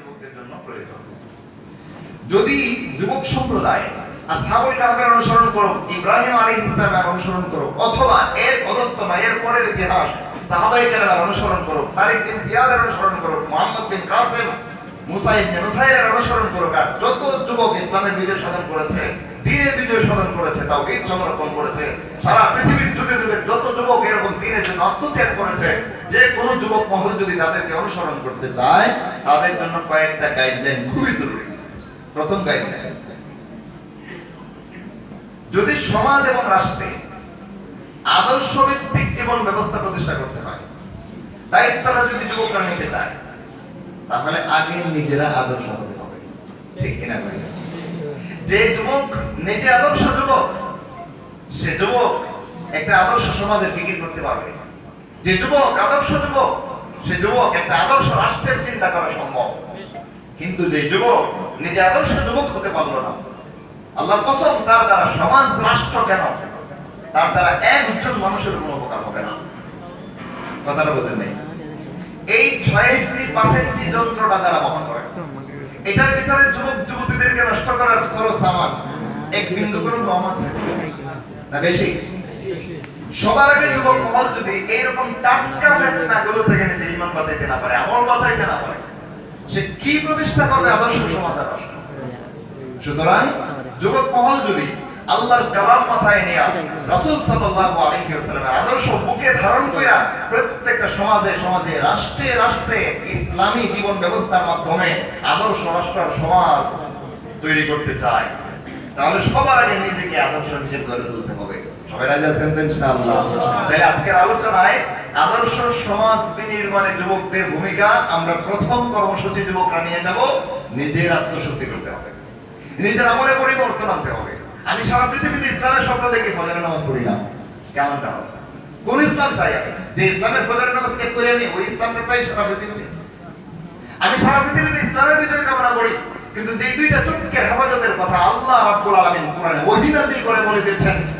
যুবকদের জন্য প্রয়োজন। যদি যুবক সম্প্রদায় অনুসরণ করো ইব্রাহিম অনুসরণ করো অথবা এর এর পরের ইতিহাস অনুসরণ করো তারিক বিন জিয়াদের অনুসরণ করো বিন কাসিম অনুসরণ করো আর যত যুবক ইসলামের বিজয় সাধন করেছে দ্বীনের বিজয় সাধন করেছে, তাওহীদ সংরক্ষণ করেছে, সারা পৃথিবীর যুগে যুগে যত যুবক জন্য আত্মত্যাগ করেছে যে কোনো যুবক মহল যদি তাদেরকে অনুসরণ করতে চায়, তাদের জন্য কয়েকটা গাইডলাইন খুবই জরুরি। প্রথম গাইডলাইন যদি সমাজ এবং রাষ্ট্রে আদর্শ ভিত্তিক জীবন ব্যবস্থা প্রতিষ্ঠা করতে হয়, দায়িত্বটা যদি যুবকরা নিতে চায়, তাহলে আগে নিজেরা আদর্শ হতে হবে। ঠিক কিনা ভাই? যে যুবক নিজে আদর্শ যুবক, সে যুবক একটা আদর্শ সমাজের ফিকির করতে পারবে। যে যুবক আদর্শ যুবক, সে যুবক একটা আদর্শ রাষ্ট্রের চিন্তা করা সম্ভব। কিন্তু যে যুবক নিজে আদর্শ যুবক হতে পারল না। আল্লাহর কসম, তার দ্বারা সমাজ রাষ্ট্র কেন? তার দ্বারা একজন মানুষের কোনো উপকার হবে না। কথাটা বোঝেন নাই? এই ছয় ইঞ্চি, পাঁচ ইঞ্চি যন্ত্রটা যারা বহন করে, এটার ভিতরে যুবক, যুবতীদেরকে নষ্ট করার সরস সামান এক বিন্দু করে কম আছে না বেশি? সবার আগে যুবক মহল যদি এইরকম টাটকা ফেতনা গুলো থেকে নিজে ইমান বাঁচাইতে না পারে, আমল বাঁচাইতে না পারে, সে কি প্রতিষ্ঠা করবে? আদর্শ রাষ্ট্র। সুতরাং যুবক মহল যদি আল্লাহর কালাম মাথায় নিয়ে রাসূল সাল্লাল্লাহু আলাইহি ওয়াসাল্লামের আদর্শ বুকে ধারণ কইরা প্রত্যেকটা সমাজে সমাজে, রাষ্ট্রে রাষ্ট্রে ইসলামী জীবন ব্যবস্থার মাধ্যমে আদর্শ রাষ্ট্র সমাজ তৈরি করতে চায়, তাহলে সবার আগে নিজেকে আদর্শ নিজের গড়ে তুলতে হবে। কোন চাই যে ইসলামের ফজরের নামাজ ওই ইসলামটা আমি সারা পৃথিবীতে ইসলামের বিজয় কামনা করি, কিন্তু যে দুইটা চুটকের হেফাজতের কথা আল্লাহ রাব্বুল আলামিন করে বলে দিয়েছেন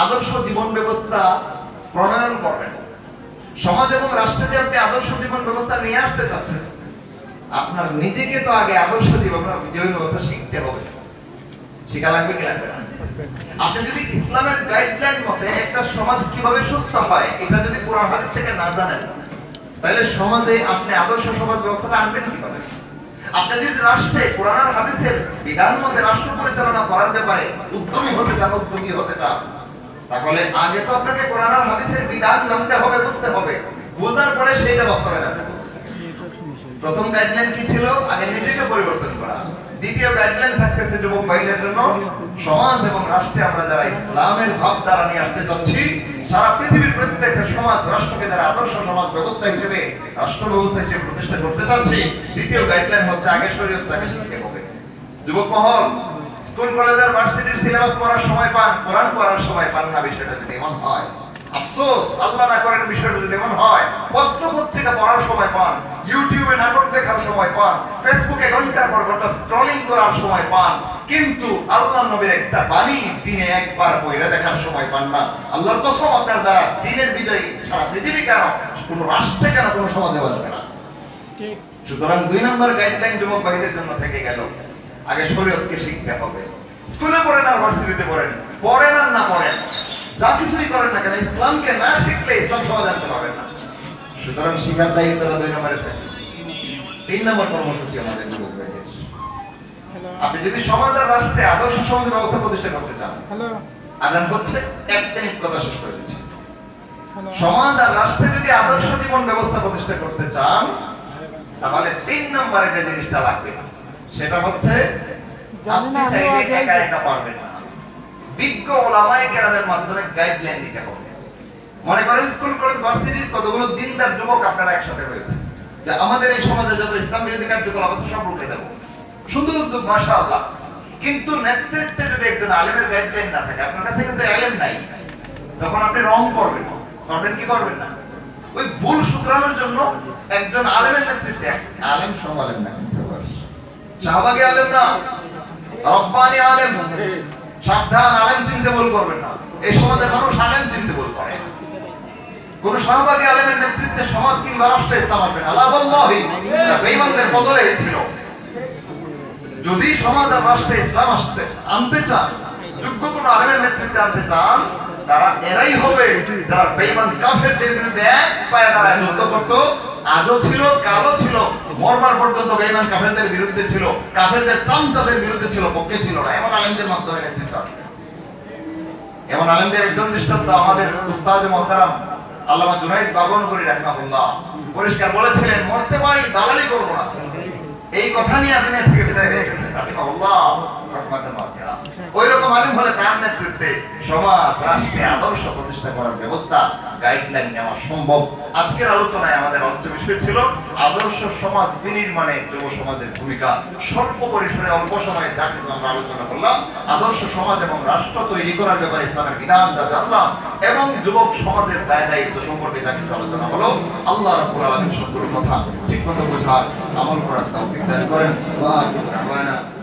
আদর্শ জীবন ব্যবস্থা প্রণয়ন করবেন। সমাজ এবং রাষ্ট্রে আপনি আদর্শ জীবন ব্যবস্থা নিয়ে আসতে চাচ্ছেন, আপনার নিজেকে তো আগে আদর্শ জীবন জীবন ব্যবস্থা শিখতে হবে। শিখা লাগবে কি লাগবে আপনি যদি ইসলামের গাইডলাইন মতে একটা সমাজ কীভাবে সুস্থ হয়, এটা যদি কোরআন হাদিস থেকে না জানেন, তাহলে সমাজে আপনি আদর্শ সমাজ ব্যবস্থাটা আনবেন কীভাবে? আপনি যদি রাষ্ট্রে কোরআন হাদিসের বিধান মতে রাষ্ট্র পরিচালনা করার ব্যাপারে উদ্যমী হতে চান, উদ্যোগী হতে চান তাহলে আগে তো আপনাকে কোরআন আর হাদিসের বিধান জানতে হবে, বুঝতে হবে। বোঝার পরে বাস্তবে রাখতে হবে প্রথম গাইডলাইন কি ছিল? আগে নিজেকে পরিবর্তন করা। দ্বিতীয় গাইডলাইন থাকতেছে যুবক ভাইদের জন্য সমাজ এবং রাষ্ট্রে আমরা যারা ইসলামের ভাবধারা নিয়ে আসতে যাচ্ছি, সারা পৃথিবীর প্রত্যেকটা সমাজ রাষ্ট্রকে যারা আদর্শ সমাজ ব্যবস্থা হিসেবে, রাষ্ট্র ব্যবস্থা হিসেবে প্রতিষ্ঠা করতে চাচ্ছি দ্বিতীয় গাইডলাইন হচ্ছে আগে শরীয়তটাকে শিখতে হবে। যুবক মহল স্কুল কলেজের ভার্সিটির সিলেবাস পড়ার সময় পান কোরআন পড়ার সময় পান না বিষয়টা যদি এমন হয়। আফসোস আল্লাহ না করেন বিষয়টা যদি এমন হয়। পত্র পত্রিকা পড়ার সময় পান ইউটিউবে নাটক দেখার সময় পান ফেসবুকে ঘণ্টার পর ঘণ্টা স্ক্রলিং করার সময় পান কিন্তু আল্লাহ নবীর একটা বাণী দিনে একবার পড়ে দেখার সময় পান না। আল্লাহর কসম আপনার দ্বারা দিনের বিজয়ী সারা পৃথিবী কেন কোন রাষ্ট্রে কেন কোনো সমাজে বাসবে না। সুতরাং দুই নম্বর গাইডলাইন যুবক ভাইদের জন্য থেকে গেল। আগে শরীয়তকে শিখতে হবে। স্কুলে পড়েন আর ভার্সিটিতে পড়েন। পড়েন আর না পড়েন। যা কিছুই করেন না কেন ইসলামকে না শিখলে ইসলাম সমাজ আনতে পারবেন না। সুতরাং শিখার দায়িত্বটা দুই নম্বরে থাকে। তিন নম্বর কর্মসূচি আমাদের যুবক ভাইদের। আপনি যদি সমাজ আর রাষ্ট্রে আদর্শ সমাজ ব্যবস্থা প্রতিষ্ঠা করতে চান আদান হচ্ছে এক মিনিট কথা শেষ করে দিচ্ছি। সমাজ আর রাষ্ট্রে যদি আদর্শ জীবন ব্যবস্থা প্রতিষ্ঠা করতে চান তাহলে তিন নম্বরে যে জিনিসটা লাগবে সেটা হচ্ছে আপনি চাইলে একা একা পারবেন না। বিজ্ঞ ওলামায়ে কেরামের মাধ্যমে গাইডলাইন দিতে হবে। মনে করেন স্কুল কলেজ ভার্সিটির কতগুলো দিনদার যুবক আপনারা একসাথে হয়েছে যে আমাদের এই সমাজে যত ইসলাম বিরোধী কার্যকলাপ আছে সব রুখে দেবো। সুন্দর উদ্যোগ মাশাআল্লাহ। কিন্তু নেতৃত্বে যদি একজন আলেমের গাইডলাইন না থাকে আপনার কাছে কিন্তু আলেম নাই। তখন আপনি রং করবেন। করবেন কি করবেন না? ওই ভুল শুধরানোর জন্য একজন আলেমের নেতৃত্বে আলেম সব আলেম না। শাহবাগী আলেম না, রব্বানি আলেম। সাবধান, আলেম চিনতে ভুল করবেন না। এই সমাজের মানুষ আলেম চিনতে ভুল করে। কোন শাহবাগী আলেমের নেতৃত্বে সমাজ কিংবা রাষ্ট্র ইসলাম আসবে না। আল্লাহ বল্লাহি বেঈমানদের বদলে ছিল। যদি সমাজ আর রাষ্ট্রে ইসলাম আসতে, আনতে চান যোগ্য কোন আলেমের নেতৃত্বে আনতে চান, তারা এরাই হবে যারা বেঈমান কাফেরদের বিরুদ্ধে এক পায়ে দাঁড়ায় যুদ্ধ করতো। আজও ছিল, কালও ছিল। মরবার পর্যন্ত বেঈমান কাফেরদের বিরুদ্ধে ছিল, কাফেরদের তামচাদের বিরুদ্ধে ছিল, পক্ষে ছিল না। এমন আলেমদের মাধ্যমে নেতৃত্ব এমন আলেমদের একজন দৃষ্টান্ত আমাদের উস্তাদ মহতারাম আল্লামা জুনাইদ বাবনগরী রাহমাহুল্লাহ। পরিষ্কার বলেছিলেন, মরতে পারি, দালালি করব না। এই কথা নিয়ে আপনি থেকে বিদায় হয়ে রাহমাহুল্লাহ। রহমাতুল ওয়াসিআ আদর্শ সমাজ এবং রাষ্ট্র তৈরি করার ব্যাপারে ইসলামের বিধান যা জানলাম, এবং যুবক সমাজের দায় দায়িত্ব সম্পর্কে যা কিছু আলোচনা হলো, আল্লাহ রাব্বুল আলামিন কথা আমল করার করেন।